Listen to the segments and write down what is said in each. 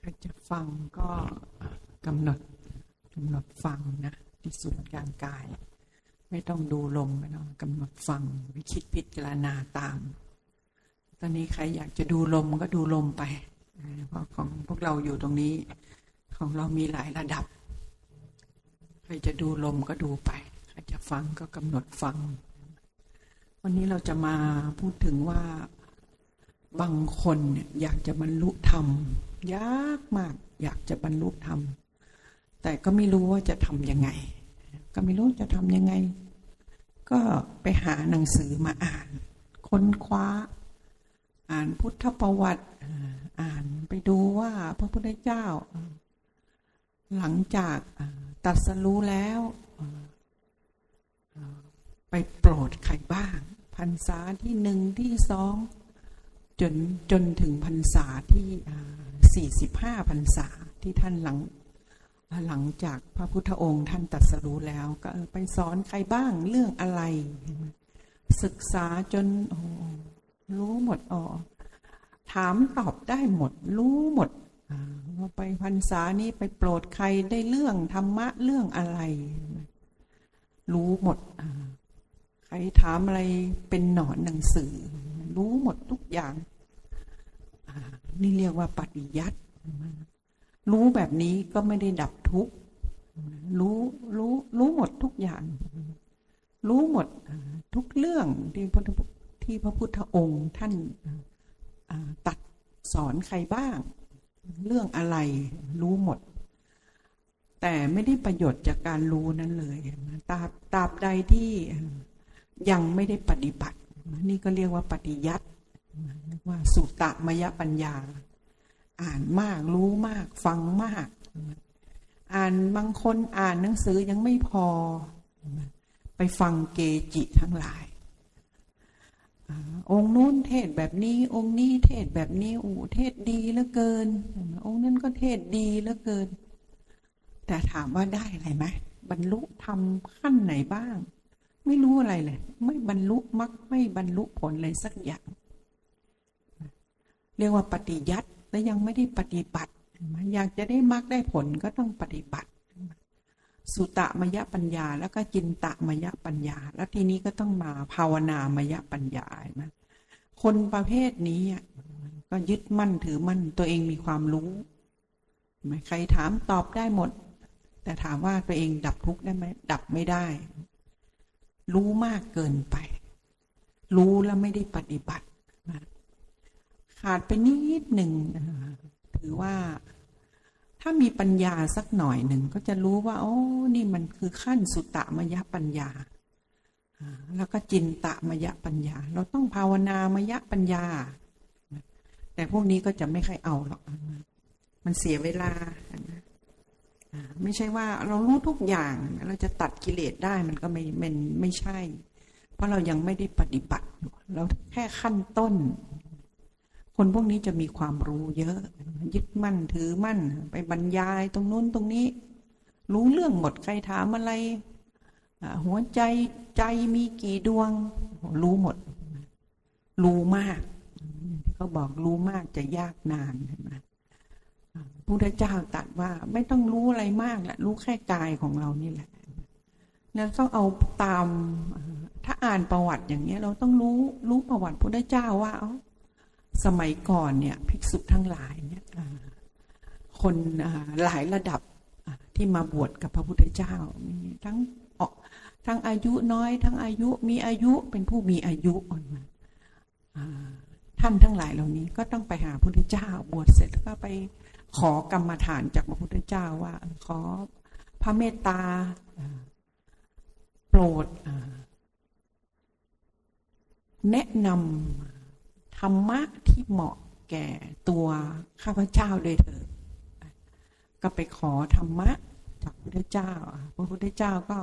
ใครจะฟังก็กำหนดกำหนดฟังนะที่ศูนย์กลางกาย ไม่ต้องดูลมไม่ต้องกำหนดฟังวิคิดพิจารณาตาม ตอนนี้ใครอยากจะดูลมก็ดูลมไปเพราะของพวกเราอยู่ตรงนี้ ของเรามีหลายระดับ ใครจะดูลมก็ดูไปใครจะฟังก็กำหนดฟัง วันนี้เราจะมาพูดถึงว่าบางคนเนี่ยอยากจะบรรลุธรรม ยากมาก อยากจะบรรลุธรรม แต่ก็ไม่รู้ว่าจะทำยังไง ก็ไม่รู้จะทำยังไง ก็ไปหาหนังสือมาอ่าน ค้นคว้า อ่านพุทธประวัติ อ่านไปดูว่าพระพุทธเจ้า หลังจากตัดสรู้แล้วไปโปรดใครบ้าง พรรษาที่หนึ่งที่สอง จนจนถึงพรรษาที่สี่สิบห้าพรรษาที่ท่านหลังหลังจากพระพุทธองค์ท่านตรัสรู้แล้ว ก็ไปสอนใครบ้างเรื่องอะไร ศึกษาจนรู้หมดอ๋อถามตอบได้หมด รู้หมดว่าไปพรรษานี้ไปโปรดใครได้เรื่องธรรมะเรื่องอะไร รู้หมด ใครถามอะไรเป็นหนอนหนังสือ รู้หมดทุกอย่าง นี่เรียกว่าปฏิยัติรู้แบบนี้ก็ไม่ได้ดับทุกข์รู้รู้รู้หมดทุกอย่าง รู้หมดทุกเรื่องที่พระที่พระพุทธองค์ท่านตัดสอนใครบ้าง เรื่องอะไรรู้หมด แต่ไม่ได้ประโยชน์จากการรู้นั้นเลยตราบตราบใดที่ ยังไม่ได้ปฏิบัติ นี่ก็เรียกว่าปฏิยัติว่าสุตตมยปัญญา อ่านมากรู้มากฟังมาก อ่านบางคนอ่านหนังสือยังไม่พอ ไปฟังเกจิทั้งหลายองค์นู้นเทศแบบนี้ องค์นี้เทศแบบนี้โอูเทศดีเหลือเกิน องค์นั้นก็เทศดีเหลือเกิน แต่ถามว่าได้อะไรไหมบรรลุทำขั้นไหนบ้าง ไม่รู้อะไรเลย ไม่บรรลุมักไม่บรรลุผลเลยสักอย่าง เรียกว่าปฏิยัติและยังไม่ได้ปฏิบัติ อยากจะได้มรรคได้ผลก็ต้องปฏิบัติ สุตะมยปัญญา แล้วก็จินตะมยปัญญา แล้วทีนี้ก็ต้องมาภาวนามยปัญญานะคนประเภทนี้ก็ยึดมั่นถือมั่นตัวเองมีความรู้ใครถามตอบได้หมด แต่ถามว่าตัวเองดับทุกข์ได้ไหมดับไม่ได้ รู้มากเกินไป รู้แล้วไม่ได้ปฏิบัติขาดไปนิดหนึ่งถือว่าถ้ามีปัญญาสักหน่อยหนึ่งก็จะรู้ว่า โอ้นี่มันคือขั้นสุตตมยปัญญา แล้วก็จินตมยปัญญา เราต้องภาวนามยปัญญา แต่พวกนี้ก็จะไม่ค่อยเอาหรอก มันเสียเวลา ไม่ใช่ว่าเรารู้ทุกอย่างเราจะตัดกิเลสได้มันก็ไม่ไม่ไม่ใช่ เพราะเรายังไม่ได้ปฏิบัติ เราแค่ขั้นต้น คนพวกนี้จะมีความรู้เยอะ ยึดมั่นถือมั่น ไปบรรยายตรงนู้นตรงนี้ รู้เรื่องหมดใครถามอะไรหัวใจใจมีกี่ดวง รู้หมด รู้มากที่เขาบอกรู้มากจะยากนานใช่ไหม พุทธเจ้าตรัสว่าไม่ต้องรู้อะไรมากแหละรู้แค่กายของเรานี่แหละแล้วต้องเอาตามถ้าอ่านประวัติอย่างเนี้ย เราต้องรู้รู้ประวัติพุทธเจ้าว่าเอาสมัยก่อนเนี่ย ภิกษุทั้งหลายเนี่ยคนหลายระดับที่มาบวชกับพระพุทธเจ้ามีทั้งทั้งอายุน้อย ทั้งอายุมีอายุเป็นผู้มีอายุอ่อนมาท่านทั้งหลายเหล่านี้ก็ต้องไปหาพระพุทธเจ้า บวชเสร็จแล้วก็ไป ขอกรรมฐานจากพระพุทธเจ้าว่า ขอพระเมตตาโปรดแนะนำธรรมะที่เหมาะแก่ตัวข้าพเจ้าโดยเถิดก็ไปขอธรรมะจากพระพุทธเจ้า พระพุทธเจ้าก็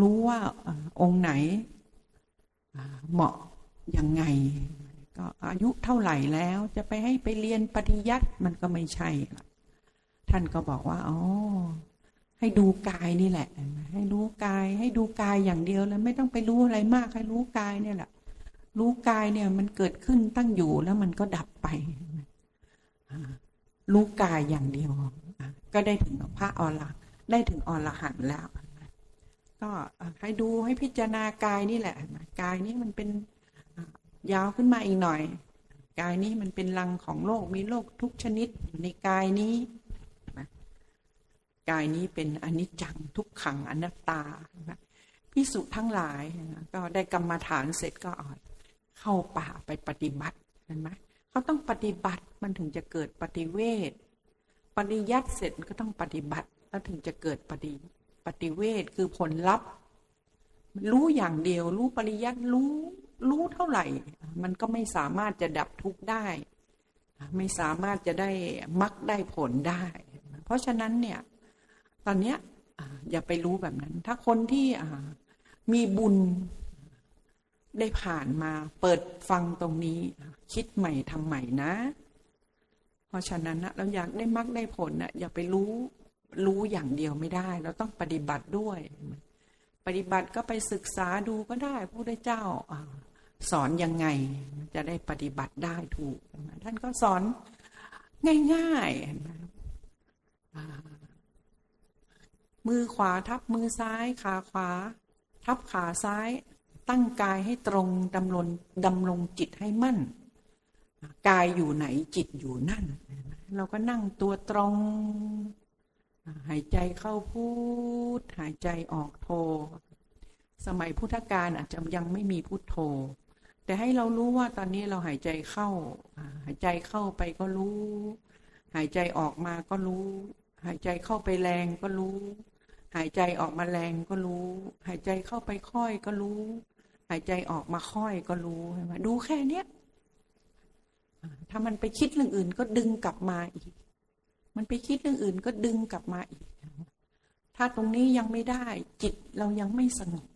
รู้ว่าองค์ไหนเหมาะยังไง ก็อายุเท่าไหร่แล้วจะไปให้ไปเรียนปฏิยัติมันก็ไม่ใช่ท่านก็บอกว่าอ๋อให้ดูกายนี่แหละ ให้รู้กาย ให้ดูกายอย่างเดียวแล้ว ไม่ต้องไปรู้อะไรมากให้รู้กายเนี่ยแหละ รู้กายเนี่ยมันเกิดขึ้นตั้งอยู่แล้วมันก็ดับไปรู้กายอย่างเดียว ก็ได้ถึงพระอรหันต์ได้ถึงอรหันต์แล้ว ก็ให้ดูให้พิจารณากายนี่แหละกายนี้มันเป็น ยาวขึ้นมาอีกหน่อย กายนี้มันเป็นรังของโลกมีโลกทุกชนิดอยู่ในกายนี้นะกายนี้เป็นอนิจจังทุกขังอนัตตานะพิสุทั้งหลายนะก็ได้กรรมาฐานเสร็จก็เอาเข้าป่าไปปฏิบัติเห็นไหมเขาต้องปฏิบัติมันถึงจะเกิดปฏิเวทปริยัติเสร็จก็ต้องปฏิบัติ แล้วถึงจะเกิดปฏิปฏิเวทคือผลลัพธ์ รู้อย่างเดียว รู้ปริยัติรู้ รู้เท่าไหร่ มันก็ไม่สามารถจะดับทุกข์ได้ ไม่สามารถจะได้มักได้ผลได้ เพราะฉะนั้นเนี่ย ตอนเนี้ยอย่าไปรู้แบบนั้น ถ้าคนที่มีบุญได้ผ่านมาเปิดฟังตรงนี้ คิดใหม่ทำใหม่นะ เพราะฉะนั้นนะเราอยากได้มักได้ผลนะอย่าไปรู้รู้อย่างเดียวไม่ได้ เราต้องปฏิบัติด้วย ปฏิบัติก็ไปศึกษาดูก็ได้พระพุทธเจ้า สอนยังไงจะได้ปฏิบัติได้ถูก ท่านก็สอนง่ายง่ายมือขวาทับมือซ้าย ขาขวา ทับขาซ้าย ตั้งกายให้ตรงดำรงดำรงจิตให้มั่น กายอยู่ไหนจิตอยู่นั่น เราก็นั่งตัวตรง หายใจเข้าพูด หายใจออกโท สมัยพุทธกาลอาจจะยังไม่มีพุทโธ แต่ให้เรารู้ว่าตอนนี้เราหายใจเข้า หายใจเข้าไปก็รู้ หายใจออกมาก็รู้ หายใจเข้าไปแรงก็รู้ หายใจออกมาแรงก็รู้ หายใจเข้าไปค่อยก็รู้ หายใจออกมาค่อยก็รู้ใช่ไหมดูแค่เนี้ยถ้ามันไปคิดเรื่องอื่นก็ดึงกลับมาอีก มันไปคิดเรื่องอื่นก็ดึงกลับมาอีก ถ้าตรงนี้ยังไม่ได้จิตเรายังไม่สงบ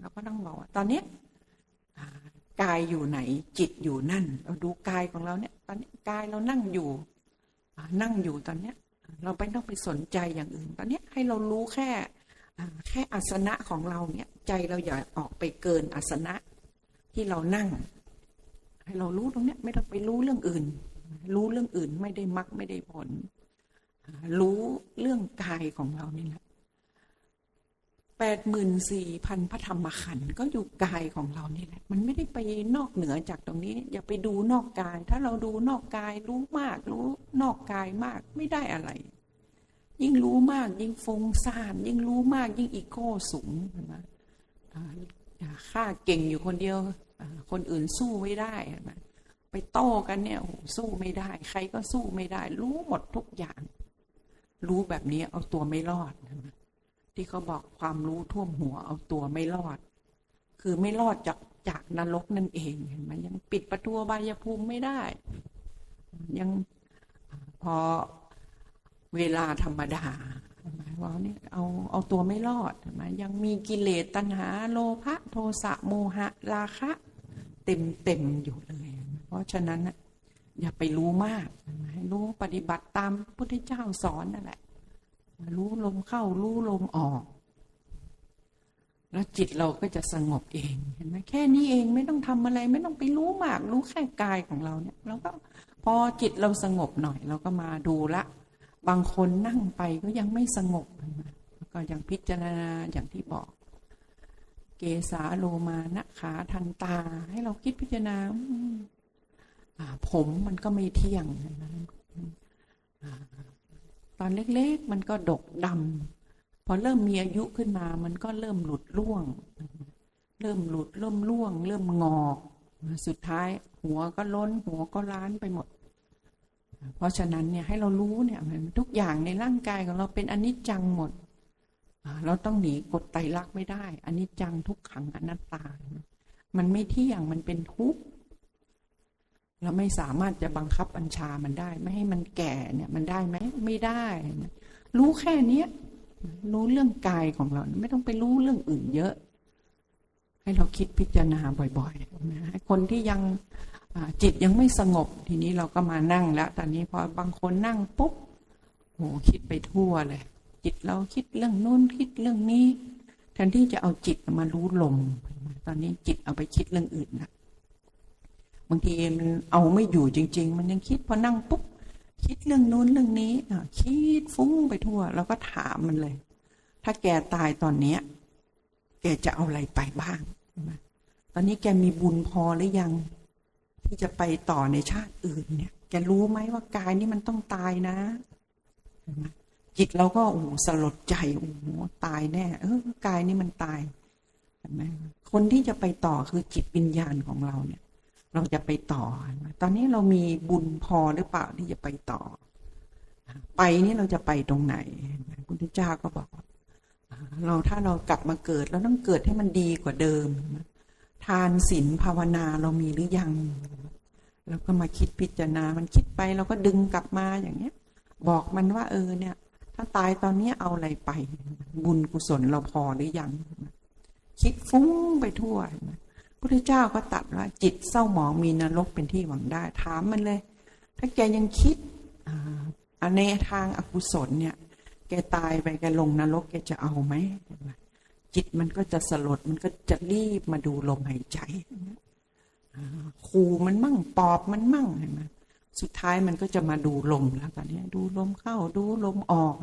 เราก็ต้องบอกว่าตอนเนี้ยอ่า กายอยู่ไหน จิตอยู่นั่น เราดูกายของเราเนี่ย ตอนนี้กายเรานั่งอยู่ นั่งอยู่ตอนเนี้ย เราไม่ต้องไปสนใจอย่างอื่น ตอนเนี้ยให้เรารู้แค่แค่อาสนะของเราเนี่ย ใจเราอย่าออกไปเกินอาสนะที่เรานั่ง ให้เรารู้ตรงเนี้ย ไม่ต้องไปรู้เรื่องอื่น รู้เรื่องอื่นไม่ได้มักไม่ได้ผล รู้เรื่องกายของเรานี่แหละ แปดหมื่นสี่พันพระธรรมขันธ์ก็อยู่กายของเรานี่แหละ มันไม่ได้ไปนอกเหนือจากตรงนี้ อย่าไปดูนอกกาย ถ้าเราดูนอกกายรู้มาก รู้นอกกายมากไม่ได้อะไร ยิ่งรู้มากยิ่งฟุ้งซ่านยิ่งรู้มากยิ่งอีโก้สูงเห็นไหมอ่าข้าเก่งอยู่คนเดียวคนอื่นสู้ไม่ได้เห็นไหมไปโต้กันเนี่ยโหสู้ไม่ได้ ใครก็สู้ไม่ได้ รู้หมดทุกอย่าง รู้แบบนี้เอาตัวไม่รอดเห็นไหม ที่เขาบอกความรู้ท่วมหัวเอาตัวไม่รอด คือไม่รอดจากจากนรกนั่นเองเห็นไหมยังปิดประตูบายภูมิไม่ได้ ยังพอเวลาธรรมดาเห็นไหมว่าเนี่ยเอาเอาตัวไม่รอดเห็นไหมยังมีกิเลสตัณหาโลภะโทสะโมหะ ราคะ เต็มเต็มอยู่เลย เพราะฉะนั้นนะอย่าไปรู้มากเห็นไหมรู้ปฏิบัติตามพุทธเจ้าสอนนั่นแหละ รู้ลมเข้ารู้ลมออก แล้วจิตเราก็จะสงบเองเห็นไหมแค่นี้เองไม่ต้องทำอะไร ไม่ต้องไปรู้มาก รู้แค่กายของเราเนี่ยเราก็พอจิตเราสงบหน่อย เราก็มาดูละ บางคนนั่งไปก็ยังไม่สงบแล้วก็ยังพิจารณาอย่างที่บอก เกสาโลมานะขาทันตา ให้เราคิดพิจารณาผมมันก็ไม่เที่ยงนไหมอ่า ตอนเล็กๆ มันก็ดกดำพอเริ่มมีอายุขึ้นมา มันก็เริ่มหลุดร่วง เริ่มหลุดเริ่มร่วง เริ่มงอกสุดท้ายหัวก็ล้น หัวก็ล้านไปหมด เพราะฉะนั้นเนี่ยให้เรารู้เนี่ยทุกอย่างในร่างกายของเราเป็นอนิจจังหมด เราต้องหนีกฎไตรลักษณ์ไม่ได้อนิจจังทุกขังอนัตตา มันไม่เที่ยงมันเป็นทุกข์ เราไม่สามารถจะบังคับบัญชามันได้ ไม่ให้มันแก่เนี่ยมันได้ไหมไม่ได้ รู้แค่เนี้ยรู้เรื่องกายของเรา ไม่ต้องไปรู้เรื่องอื่นเยอะ ให้เราคิดพิจารณาบ่อยๆนะคนที่ยังจิตยังไม่สงบ ทีนี้เราก็มานั่งแล้วตอนนี้พอบางคนนั่งปุ๊บโหคิดไปทั่วเลย จิตเราคิดเรื่องนู้นคิดเรื่องนี้แทนที่จะเอาจิตมารู้ลม ตอนนี้จิตเอาไปคิดเรื่องอื่นนะ บางทีมันเอาไม่อยู่จริง ๆ มันยังคิดพอนั่งปุ๊บคิดเรื่องนู้นเรื่องนี้คิดฟุ้งไปทั่ว แล้วก็ถามมันเลย ถ้าแกตายตอนเนี้ย แกจะเอาอะไรไปบ้างตอนนี้แกมีบุญพอหรือยัง ที่จะไปต่อในชาติอื่นเนี่ย แกรู้ไหมว่ากายนี้มันต้องตายนะจิตเราก็โอ้โหสลดใจโอ้โหตายแน่ เออกายนี้มันตายเห็นไหมคนที่จะไปต่อคือจิตวิญญาณของเราเนี่ย เราจะไปต่อ ตอนนี้เรามีบุญพอหรือเปล่าที่จะไปต่อ ไปนี่เราจะไปตรงไหนพุทธเจ้าก็บอก เราถ้าเรากลับมาเกิดเราต้องเกิดให้มันดีกว่าเดิม ทานศีลภาวนาเรามีหรือยัง เราก็มาคิดพิจารณา มันคิดไปเราก็ดึงกลับมาอย่างเงี้ย บอกมันว่าเออเนี่ย ถ้าตายตอนนี้เอาอะไรไป บุญกุศลเราพอหรือยัง คิดฟุ้งไปทั่วนไหม พระเจ้าก็ตัดว่าจิตเศร้าหมองมีนรกเป็นที่หวังได้ ถามมันเลย ถ้าแกยังคิดอในทางอกุศลเนี่ย แกตายไปแกลงนรกแกจะเอาไหม จิตมันก็จะสลดมันก็จะรีบมาดูลมหายใจขู่มันมั่งปอบมันมั่งเห็นไหมสุดท้ายมันก็จะมาดูลมแล้วตอนนี้ดูลมเข้าดูลมออก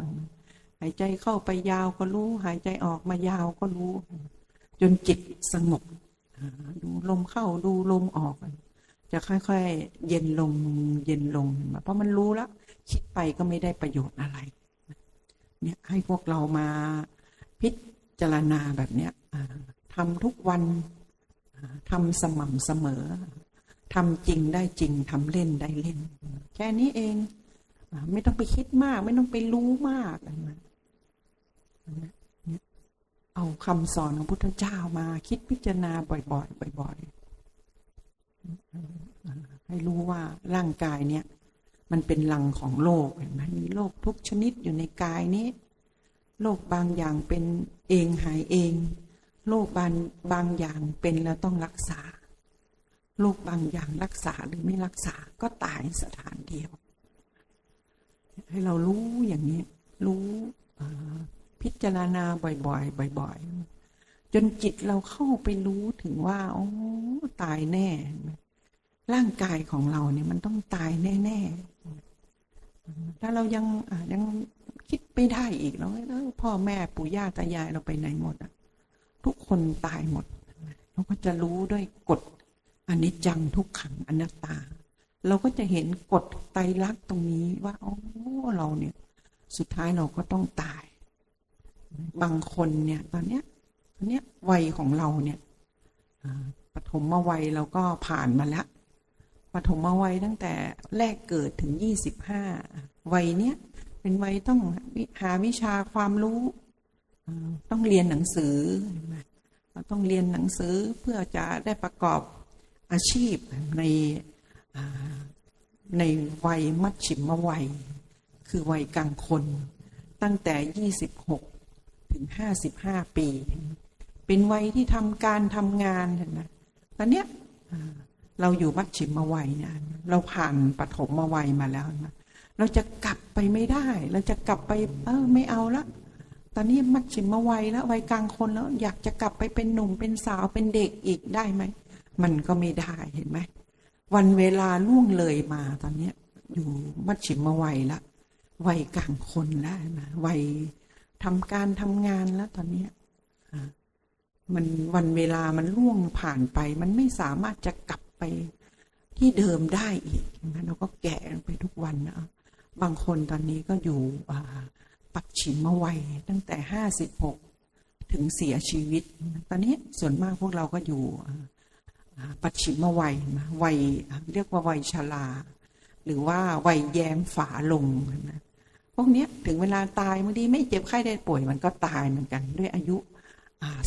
หายใจเข้าไปยาวก็รู้ หายใจออกมายาวก็รู้ จนจิตสงบ ดูลมเข้าดูลมออก จะค่อยๆ เย็นลงเย็นลง เพราะมันรู้แล้ว คิดไปก็ไม่ได้ประโยชน์อะไร เนี่ยให้พวกเรามาพิจารณาแบบเนี้ยทำทุกวันทำสม่ำเสมอทำจริงได้จริงทำเล่นได้เล่น แค่นี้เองไม่ต้องไปคิดมาก ไม่ต้องไปรู้มากอะไรมา เอาคำสอนของพุทธเจ้ามาคิดพิจารณาบ่อยๆบ่อยๆให้รู้ว่าร่างกายเนี่ย มันเป็นลังของโลกเห็นไหมมีโรคทุกชนิดอยู่ในกายนี้โรคบางอย่างเป็นเองหายเองโรคบางบางอย่างเป็นแล้วต้องรักษาโรคบางอย่างรักษาหรือไม่รักษาก็ตายสถานเดียว ให้เรารู้อย่างนี้ รู้ พิจารณาบ่อยๆบ่อย ๆ จนจิตเราเข้าไปรู้ถึงว่า โอ้ตายแน่ ร่างกายของเราเนี่ยมันต้องตายแน่ๆถ้าเรายังยังคิดไม่ได้อีกแล้วเอ้ยพ่อแม่ปู่ย่าตายายเราไปไหนหมดอะ ทุกคนตายหมดเราก็จะรู้ด้วยกฎอนิจจังทุกขังอนัตตา เราก็จะเห็นกฎไตรลักษณ์ตรงนี้ว่าโอ้เราเนี่ย สุดท้ายเราก็ต้องตาย บางคนเนี่ย ตอนเนี้ยตอนเนี้ยวัยของเราเนี่ยปฐมวัยเราก็ผ่านมาแล้วปฐมวัยตั้งแต่แรกเกิดถึงยี่สิบห้าวัยเนี้ยเป็นวัยต้องหาวิชาความรู้ ต้องเรียนหนังสือเราต้องเรียนหนังสือเพื่อจะได้ประกอบอาชีพในในวัยมัชชิมวัย คือวัยกลางคน ตั้งแต่ยี่สิบหก ห้าสิบห้าปี เป็นวัยที่ทำการทำงานเห็นไหมตอนเนี้ยเราอยู่มัชชิมวัยเนี่ยเราผ่านปฐมวัยมาแล้วนะเราจะกลับไปไม่ได้ เราจะกลับไป เออไม่เอาละ ตอนนี้มัชชิมวัยแล้ววัยกลางคนแล้ว อยากจะกลับไปเป็นหนุ่มเป็นสาวเป็นเด็กอีกได้ไหม มันก็ไม่ได้เห็นไหม วันเวลาล่วงเลยมาตอนเนี้ยอยู่มัชชิมวัยละวัยกลางคนแล้วนะวัย ทำการทำงานแล้วตอนเนี้ยอ่ามันวันเวลามันล่วงผ่านไป มันไม่สามารถจะกลับไปที่เดิมได้อีกนะเราก็แก่ไปทุกวันนะบางคนตอนนี้ก็อยู่อ่าปัจฉิมวัยตั้งแต่ห้าสิบหกถึงเสียชีวิต ตอนนี้ส่วนมากพวกเราก็อยู่อ่าอ่าปัจฉิมวัยนะวัยเรียกว่าวัยชราหรือว่าวัยแย้มฝาลงนะ พวกนี้ถึงเวลาตายบางทีไม่เจ็บไข้ได้ป่วยมันก็ตายเหมือนกัน ด้วยอายุ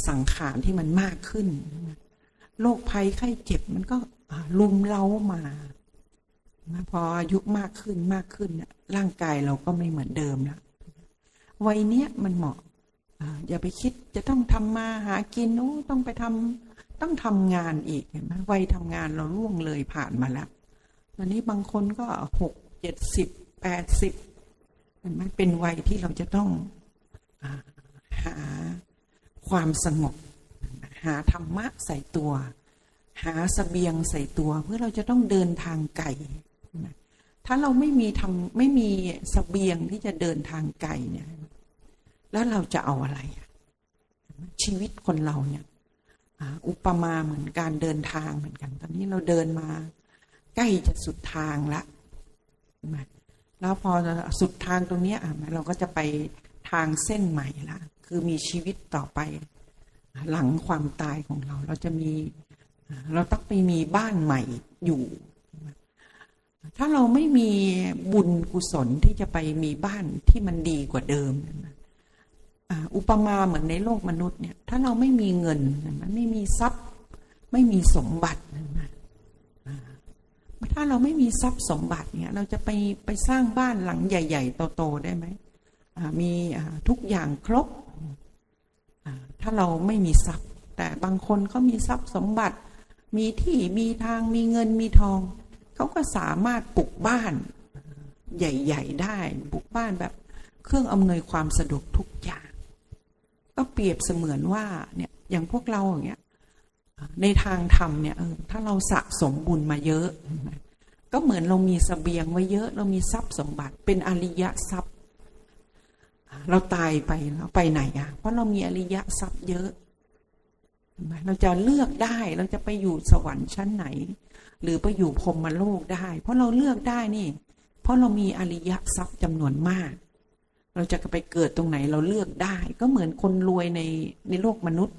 สังขารที่มันมากขึ้นโรคภัยไข้เจ็บมันก็ลุมเล้ามาพออายุมากขึ้นมากขึ้นร่างกายเราก็ไม่เหมือนเดิมแล้ววัยเนี้ยมันเหมาะอ่าอย่าไปคิดจะต้องทำมาหากินโอ้ต้องไปทำต้องทำงานอีกเห็นไหมวัยทำงานเราล่วงเลยผ่านมาแล้วตอนนี้บางคนก็หกเจ็ดสิบแปดสิบ เห็นเป็นวัยที่เราจะต้องอหาความสงบ หาธรรมะใส่ตัว หาสเสบียงใส่ตัว เพื่อเราจะต้องเดินทางไกลถ้าเราไม่มีทำไม่มีสเสบียงที่จะเดินทางไกลเนี่ยแล้วเราจะเอาอะไร ชีวิตคนเราเนี่ยอุปมาเหมือนการเดินทางเหมือนกัน ตอนนี้เราเดินมา ใกล้จะสุดทางละใช่ไหม แล้วพอสุดทางตรงนี้อะเราก็จะไปทางเส้นใหม่ละคือมีชีวิตต่อไป หลังความตายของเรา เราจะมี เราต้องไปมีบ้านใหม่อยู่ ถ้าเราไม่มีบุญกุศลที่จะไปมีบ้านที่มันดีกว่าเดิมอุปมาเหมือนในโลกมนุษย์เนี่ย ถ้าเราไม่มีเงินมันไม่มีทรัพย์ ไม่มีสมบัติ ถ้าเราไม่มีทรัพย์สมบัติเนี่ย เราจะไปไปสร้างบ้านหลังใหญ่ ๆ โตๆได้ไหมมีทุกอย่างครบถ้าเราไม่มีทรัพย์ แต่บางคนเขามีทรัพย์สมบัติ มีที่มีทางมีเงินมีทองเขาก็สามารถปลูกบ้านใหญ่ ๆ ได้ปลูกบ้านแบบเครื่องอำนวยความสะดวกทุกอย่าง ก็เปรียบเสมือนว่าเนี่ยอย่างพวกเราอย่างเงี้ย ในทางธรรมเนี่ยถ้าเราสะสมบุญมาเยอะ ก็เหมือนเรามีสเสบียงไว้เยอะเรามีทรัพย์สมบัติเป็นอริยทรัพย์ เราตายไปเราไปไหนอะ เพราะเรามีอริยทรัพย์เยอะ เราจะเลือกได้เราจะไปอยู่สวรรค์ชั้นไหน หรือไปอยู่พรหมโลกได้ เพราะเราเลือกได้นี่ เพราะเรามีอริยทรัพย์จำนวนมากเราจะไปเกิดตรงไหนเราเลือกได้ ก็เหมือนคนรวยในในโลกมนุษย์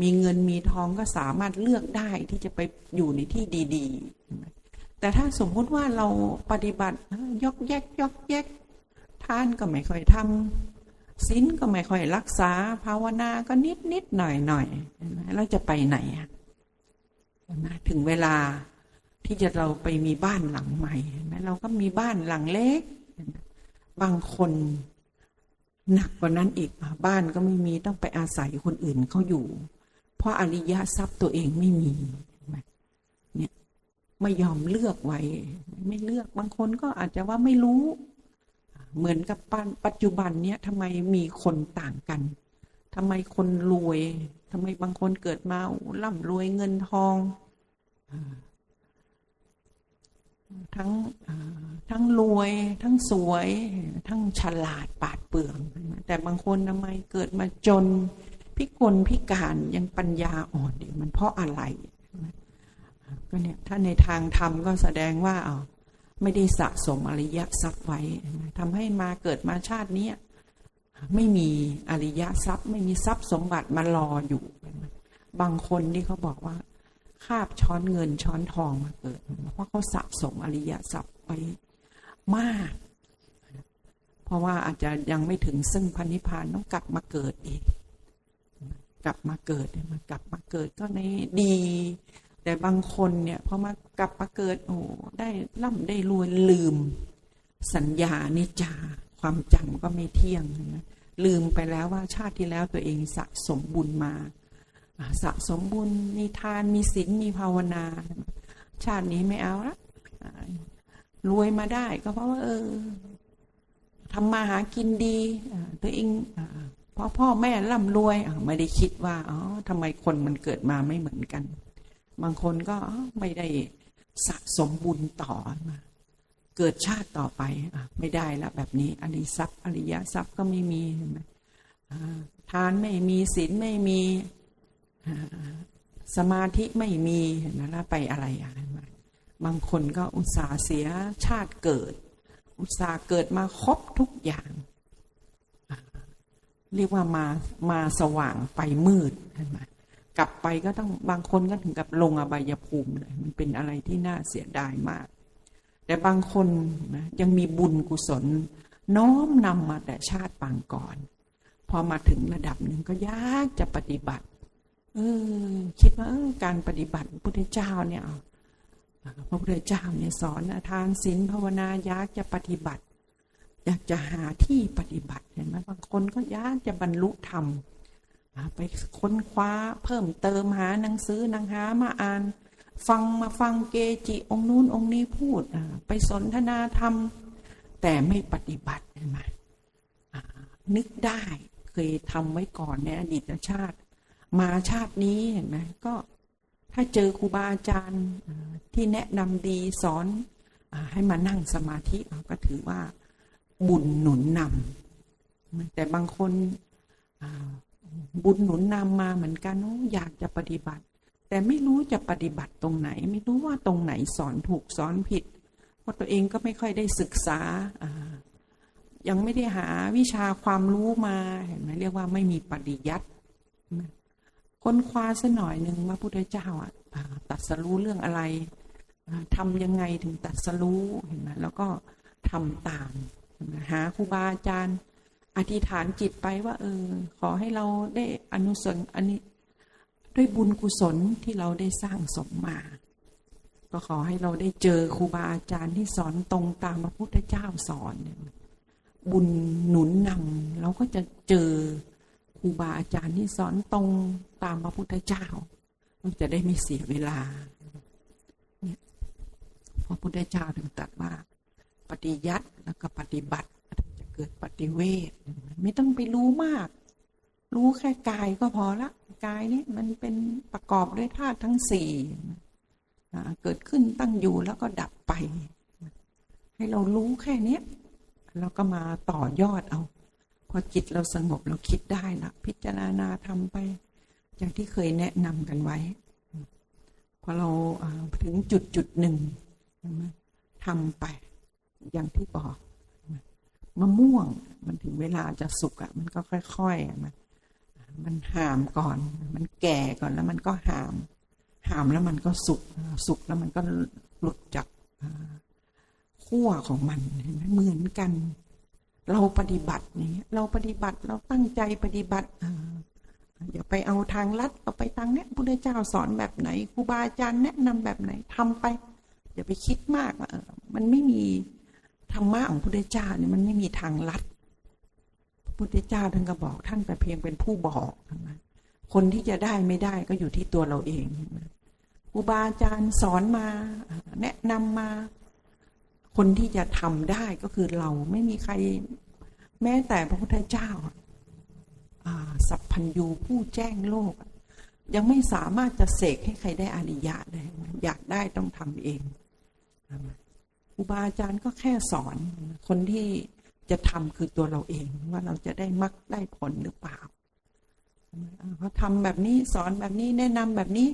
มีเงินมีทองก็สามารถเลือกได้ที่จะไปอยู่ในที่ดีๆ แต่ถ้าสมมุติว่าเราปฏิบัติยกแยกยกแยกทานก็ไม่ค่อยทำศีลก็ไม่ค่อยรักษา ภาวนาก็นิดนิดหน่อยหน่อยเราจะไปไหนอะถึงเวลาที่จะเราไปมีบ้านหลังใหม่ไหมเราก็มีบ้านหลังเล็ก บางคนหนักกว่านั้นอีกบ้านก็ไม่มีต้องไปอาศัยคนอื่นเขาอยู่ เพราะอริยทรัพย์ตัวเองไม่มีเนี่ยไม่ยอมเลือกไว้ ไม่เลือกบางคนก็อาจจะว่าไม่รู้ เหมือนกับปัจจุบันเนี้ยทำไมมีคนต่างกันทำไมคนรวยทำไมบางคนเกิดมาร่ำรวยเงินทอง ทั้งทั้งรวย ทั้งสวย ทั้งฉลาดปาดเปลือง แต่บางคนทำไมเกิดมาจน พิกลพิการยังปัญญาอ่อนเดี๋ยวมันเพราะอะไรก็เนี่ยถ้าในทางธรรมก็แสดงว่าเอไม่ได้สะสมอริยทรัพย์ไว้ทำให้มาเกิดมาชาตินี้ไม่มีอริยทรัพย์ ไม่มีทรัพย์สมบัติมารออยู่ บางคนที่เขาบอกว่า คาบช้อนเงินช้อนทองมาเกิด เพราะเขาสะสมอริยทรัพย์ไปมาก เพราะว่าอาจจะยังไม่ถึงซึ่งพันธิพานต้องกลับมาเกิดอีก กลับมาเกิดมากลับมาเกิดก็ในดี แต่บางคนเนี่ยพอมากลับมาเกิดโอ้ได้ร่ำได้รวยลืม สัญญานิจาความจำก็ไม่เที่ยงนะลืมไปแล้วว่าชาติที่แล้วตัวเองสะสมบุญมา สะสมบุญมีทานมีศีลมีภาวนา ชาตินี้ไม่เอาละรวยมาได้ก็เพราะว่าเออทำมาหากินดีตัวเอง เพราะพ่อแม่ร่ำรวยไม่ได้คิดว่าอ๋อทำไมคนมันเกิดมาไม่เหมือนกัน บางคนก็ไม่ได้สะสมบุญต่อมา เกิดชาติต่อไปอไม่ได้ล้วแบบนี้อริทรัพย์อริยทรัพย์ก็ไม่มีเห็นไหมทานไม่มีศีลไม่มีสมาธิไม่มีเห็นไหมแล้วไปอะไรอะบางคนก็อุตส่าห์เสียชาติเกิด อุตส่าห์เกิดมาครบทุกอย่าง เรียกว่ามามาสว่างไปมืดเห็นไหมกลับไปก็ต้องบางคนก็ถึงกับลงอบายภูมิเลยมันเป็นอะไรที่น่าเสียดายมาก แต่บางคนนะยังมีบุญกุศล น้อมนำมาแต่ชาติปางก่อน พอมาถึงระดับหนึ่งก็ยากจะปฏิบัติ เออคิดว่าการปฏิบัติพระพุทธเจ้าเนี่ยพระพุทธเจ้าเนี่ยสอนทานศีลภาวนายากจะปฏิบัติ อยากจะหาที่ปฏิบัติเห็นไหมบางคนก็ยากจะบรรลุธรรมไปค้นคว้าเพิ่มเติมหาหนังสือหนังหามาอ่าน ฟังมาฟังเกจิองนู้นองนี้พูดไปสนทนาธรรม แต่ไม่ปฏิบัติเห็นไหมนึกได้เคยทำไว้ก่อนในอดีตชาติ มาชาตินี้เห็นไหมก็ถ้าเจอครูบาอาจารย์ที่แนะนำดีสอนอให้มานั่งสมาธิเราก็ถือว่า บุญหนุนนำแต่บางคนบุญหนุนนำมาเหมือนกันโออยากจะปฏิบัติ แต่ไม่รู้จะปฏิบัติตรงไหน ไม่รู้ว่าตรงไหนสอนถูกสอนผิด เพราะตัวเองก็ไม่ค่อยได้ศึกษายังไม่ได้หาวิชาความรู้มาเห็นไหมเรียกว่าไม่มีปริยัติค้นคว้าสัหน่อยหนึ่งว่าพุทธเจ้าอะตรัสรู้เรื่องอะไรทำยังไงถึงตรัสรู้เห็นไหมแล้วก็ทำตาม หาครูบาอาจารย์ อธิษฐานจิตไปว่า เออ ขอให้เราได้อนุสนอันนี้ด้วยบุญกุศลที่เราได้สร้างสมมา ก็ขอให้เราได้เจอครูบาอาจารย์ที่สอนตรงตามพระพุทธเจ้าสอน บุญหนุนนำเราก็จะเจอครูบาอาจารย์ที่สอนตรงตามพระพุทธเจ้าเราจะได้ไม่เสียเวลาเนี่ยพระพุทธเจ้าถึงตรัสว่า ปฏิยัติแล้วก็ปฏิบัติจะเกิดปฏิเวทไม่ต้องไปรู้มาก รู้แค่กายก็พอละกายนี้มันเป็นประกอบด้วยธาตุทั้งสี่เกิดขึ้นตั้งอยู่แล้วก็ดับไป ให้เรารู้แค่นี้ยแล้วก็มาต่อยอดเอา พอจิตเราสงบเราคิดได้ละพิจารณาทำไป อย่างที่เคยแนะนำกันไว้ พอเราถึงจุดจุดหนึ่งทำไป อย่างที่บอกมะม่วงมันถึงเวลาจะสุกอะ มันก็ค่อยๆมันมันหามก่อน มันแก่ก่อนแล้วมันก็หาม หามแล้วมันก็สุกสุกแล้วมันก็หลุดจากขั้วของมันเห็นไหมเหมือนกัน เราปฏิบัติอย่างเงี้ยเราปฏิบัติเราตั้งใจปฏิบัติอย่าไปเอาทางลัดเอาไปทางเนี้ยพุทธเจ้าสอนแบบไหนครูบาอาจารย์แนะนำแบบไหนทำไป อย่าไปคิดมากมันไม่มี ธรรมะของพุทธเจ้าเนี่ยมันไม่มีทางลัดพระพุทธเจ้าท่านก็บอกท่านแต่เพียงเป็นผู้บอกใช่ไมคนที่จะได้ไม่ได้ก็อยู่ที่ตัวเราเองใช่ไหมครูบาอาจารย์สอนมา แนะนำมา คนที่จะทำได้ก็คือเราไม่มีใคร แม้แต่พระพุทธเจ้าสัพพัญญูผู้แจ้งโลก ยังไม่สามารถจะเสกให้ใครได้อริยะได้อยากได้ต้องทำเอง รูบาอาจารย์ก็แค่สอน คนที่จะทำคือตัวเราเองว่าเราจะได้มักได้ผลหรือเปล่าเขาทำแบบนี้สอนแบบนี้แนะนำแบบนี้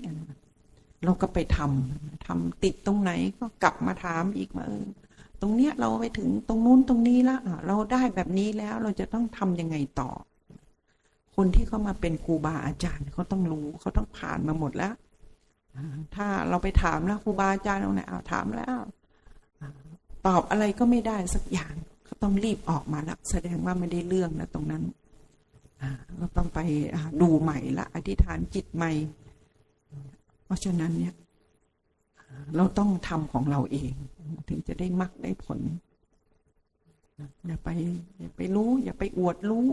เราก็ไปทำทำติดตรงไหนก็กลับมาถามอีกมาเออตรงเนี้ยเราไปถึงตรงนู้นตรงนี้ละอะเราได้แบบนี้แล้วเราจะต้องทำยังไงต่อ คนที่เขามาเป็นครูบาอาจารย์เขาต้องรู้เขาต้องผ่านมาหมดแล้วถ้าเราไปถามแล้วครูบาอาจารย์ตรงไหนเอาถามแล้ว ตอบอะไรก็ไม่ได้สักอย่างเขาต้องรีบออกมาแล้วแสดงว่าไม่ได้เรื่องแล้วตรงนั้นเราต้องไปดูใหม่ละอธิษฐานจิตใหม่ เพราะฉะนั้นเนี่ยเราต้องทำของเราเอง ถึงจะได้มักได้ผลอย่าไปอย่าไปรู้ อย่าไปอวดรู้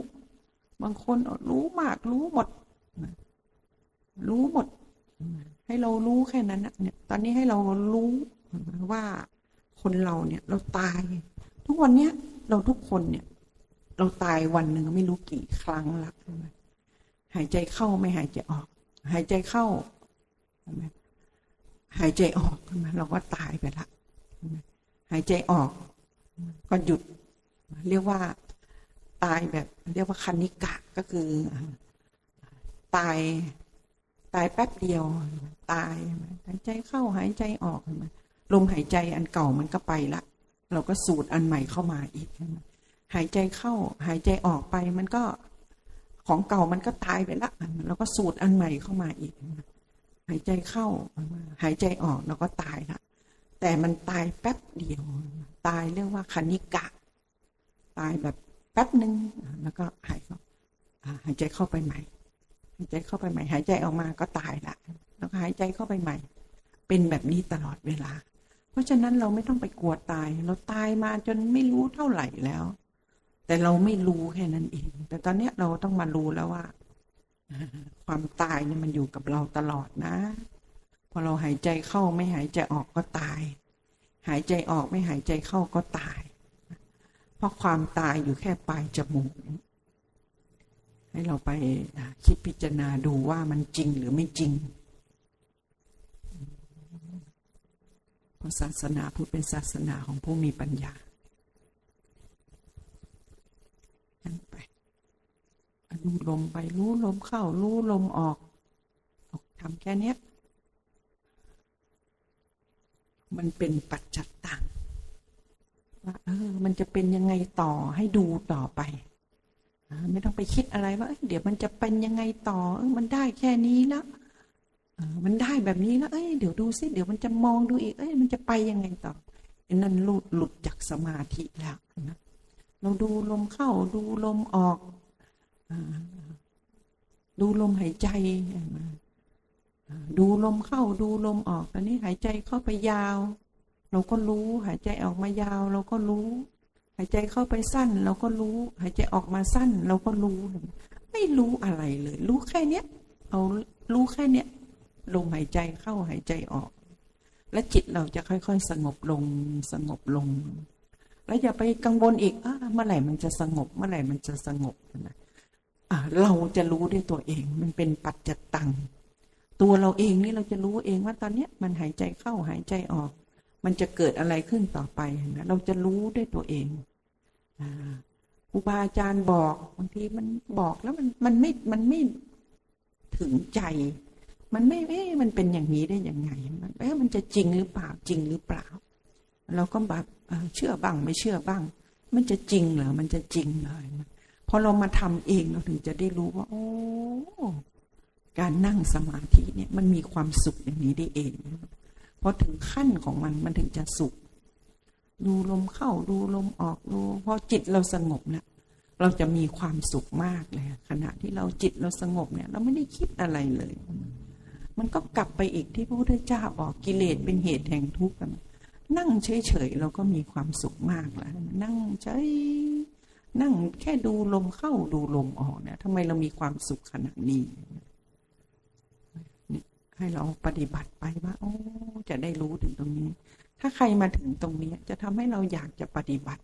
บางคนรู้มากรู้หมด รู้หมด ให้เรารู้แค่นั้นนะเนี่ย ตอนนี้ให้เรารู้ว่า คนเราเนี่ยเราตาย ทุกวันเนี้ยเราทุกคนเนี่ย เราตายวันหนึ่งไม่รู้กี่ครั้งละหายใจเข้าไม่หายใจออก หายใจเข้าหายใจออกเราก็ตายไปละหายใจออก ก็หยุด เรียกว่าตายแบบ เรียกว่าคันนิกะก็คือ ตายตายแป๊บเดียว ตายหายใจเข้าหายใจออก ลมหายใจอันเก่ามันก็ไปละ เราก็สูดอันใหม่เข้ามาอีก หายใจเข้าหายใจออกไปมันก็ของเก่ามันก็ตายไปละเราก็สูดอันใหม่เข้ามาอีก หายใจเข้า หายใจออกเราก็ตายละ แต่มันตายแป๊บเดียว ตายเรียกว่าคณิกะ ตายแบบแป๊บหนึ่งแล้วก็หายเข้าหายใจเข้าไปใหม่ หายใจเข้าไปใหม่ หายใจออกมาก็ตายละ แล้วก็หายใจเข้าไปใหม่ เป็นแบบนี้ตลอดเวลา เพราะฉะนั้นเราไม่ต้องไปกลัวตาย เราตายมาจนไม่รู้เท่าไหร่แล้ว แต่เราไม่รู้แค่นั้นเอง แต่ตอนนี้เราต้องมารู้แล้วว่า ความตายเนี่ยมันอยู่กับเราตลอดนะ พอเราหายใจเข้าไม่หายใจออกก็ตาย หายใจออกไม่หายใจเข้าก็ตาย เพราะความตายอยู่แค่ปลายจมูกให้เราไปคิดพิจารณาดูว่ามันจริงหรือไม่จริง เพราะศาสนาพุทธเป็นศาสนาของผู้มีปัญญานั่นไปดูลมไปรู้ลมเข้า รู้ลมออกออกทำแค่นี้มันเป็นปัจจัตตังว่าเออ มันจะเป็นยังไงต่อให้ดูต่อไปไม่ต้องไปคิดอะไรว่าเดี๋ยวมันจะเป็นยังไงต่อเออมันได้แค่นี้แล้ว มันได้แบบนี้แล้วเอ้ยเดี๋ยวดูซิเดี๋ยวมันจะมองดูอีกเอ้ยมันจะไปยังไงต่อนั่นหลุดหลุดจากสมาธิแล้วนะเราดูลมเข้าดูลมออกอดูลมหายใจดูลมเข้าดูลมออกตอนนี้หายใจเข้าไปยาว เราก็รู้หายใจออกมายาว เราก็รู้ หายใจเข้าไปสั้น เราก็รู้ หายใจออกมาสั้น เราก็รู้ ไม่รู้อะไรเลย รู้แค่เนี้ยเอารู้แค่เนี้ย ลมหายใจเข้าหายใจออก และจิตเราจะค่อย ๆ สงบลงสงบลง แล้วอย่าไปกังวลอีกอ่าเมื่อไหร่มันจะสงบ เมื่อไหร่มันจะสงบนะอ่าเราจะรู้ด้วยตัวเอง มันเป็นปัจจตัง ตัวเราเองนี่เราจะรู้เองว่าตอนเนี้ยมันหายใจเข้าหายใจออก มันจะเกิดอะไรขึ้นต่อไปนะเราจะรู้ด้วยตัวเองอ่าครูบาอาจารย์บอกบางทีมันบอกแล้วมันมันไม่มันไม่ถึงใจ มันไม่เอ๊มันเป็นอย่างนี้ได้ยังไงมันเอ๊ะมันจะจริงหรือเปล่าจริงหรือเปล่า เราก็แบบเชื่อบ้างไม่เชื่อบ้าง มันจะจริงเหรอมันจะจริงเลยพอเรามาทำเองเราถึงจะได้รู้ว่า โอ้การนั่งสมาธิเนี่ยมันมีความสุขอย่างนี้ได้เองพอถึงขั้นของมันมันถึงจะสุข ดูลมเข้าดูลมออกดูพอจิตเราสงบเนี่ยเราจะมีความสุขมากเลยขณะที่เราจิตเราสงบเนี่ย เราไม่ได้คิดอะไรเลย มันก็กลับไปอีกที่พระพุทธเจ้าบอกกิเลสเป็นเหตุแห่งทุกข์กันนั่งเฉยๆเราก็มีความสุขมากแล้วนั่งเฉยนั่งแค่ดูลมเข้าดูลมออกเนี่ยทำไมเรามีความสุขขนาดนี้ให้เราปฏิบัติไปว่าโอ้จะได้รู้ถึงตรงนี้ ถ้าใครมาถึงตรงนี้ จะทำให้เราอยากจะปฏิบัติ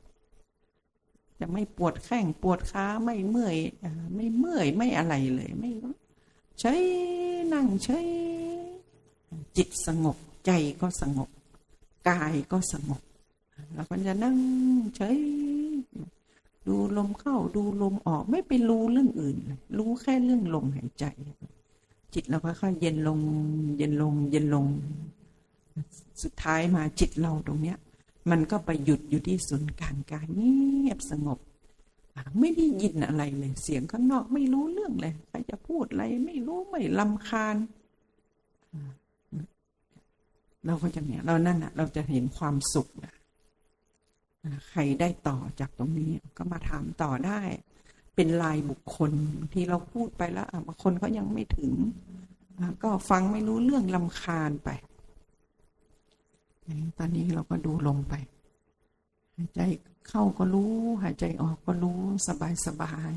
จะไม่ปวดแข้งปวดขาไม่เมื่อยไม่เมื่อยไม่อะไรเลยไม่ ใช้นั่งใช้จิตสงบใจก็สงบ กายก็สงบเราก็จะนั่งใช้ดูลมเข้าดูลมออกไม่ไปรู้เรื่องอื่น รู้แค่เรื่องลมหายใจ จิตเราก็ค่อยเย็นลง เย็นลง เย็นลง สุดท้ายมาจิตเราตรงเนี้ย มันก็ไปหยุดอยู่ที่ศูนย์กลางกายเงียบสงบ ไม่ได้ยินอะไรเลย เสียงข้างนอกไม่รู้เรื่องเลยใครจะพูดอะไรไม่รู้ไม่ลำคาญเราก็จะเนี่ยเรานั่นอะ เราจะเห็นความสุขนะใครได้ต่อจากตรงนี้ ก็มาถามต่อได้ เป็นลายบุคคลที่เราพูดไปแล้วบางคนเขายังไม่ถึง ก็ฟังไม่รู้เรื่องลำคาญไป ตอนนี้เราก็ดูลงไปหายใจ เข้าก็รู้ หายใจออกก็รู้สบายสบาย